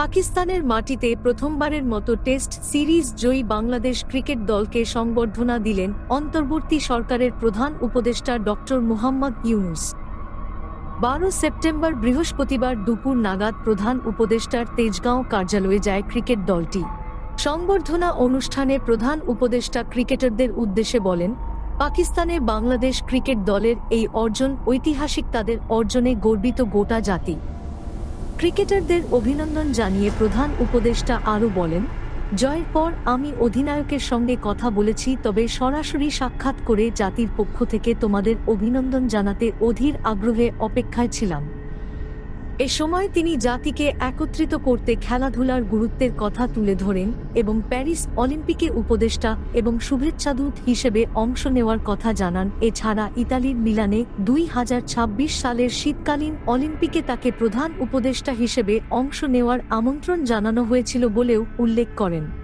পাকিস্তানের মাটিতে প্রথমবারের মতো টেস্ট সিরিজ জয়ী বাংলাদেশ ক্রিকেট দলকে সংবর্ধনা দিলেন অন্তর্বর্তী সরকারের প্রধান উপদেষ্টা ডক্টর মুহাম্মদ ইউনুস। বারো সেপ্টেম্বর বৃহস্পতিবার দুপুর নাগাদ প্রধান উপদেষ্টার তেজগাঁও কার্যালয়ে যায় ক্রিকেট দলটি। সংবর্ধনা অনুষ্ঠানে প্রধান উপদেষ্টা ক্রিকেটারদের উদ্দেশ্যে বলেন, পাকিস্তানে বাংলাদেশ ক্রিকেট দলের এই অর্জন ঐতিহাসিক তাদের অর্জনে গর্বিত গোটা জাতি। ক্রিকেটারদের অভিনন্দন জানিয়ে প্রধান উপদেষ্টা আরও বলেন, জয়ের পর আমি অধিনায়কের সঙ্গে কথা বলেছি, তবে সরাসরি সাক্ষাৎ করে জাতির পক্ষ থেকে তোমাদের অভিনন্দন জানাতে অধীর আগ্রহে অপেক্ষায় ছিলাম। এ সময় তিনি জাতিকে একত্রিত করতে খেলাধুলার গুরুত্বের কথা তুলে ধরেন এবং প্যারিস অলিম্পিকে উপদেষ্টা এবং শুভেচ্ছাদূত হিসেবে অংশ নেওয়ার কথা জানান। এছাড়া ইতালির মিলানে দুই হাজার ছাব্বিশ সালের শীতকালীন অলিম্পিকে তাকে প্রধান উপদেষ্টা হিসেবে অংশ নেওয়ার আমন্ত্রণ জানানো হয়েছিল বলেও উল্লেখ করেন।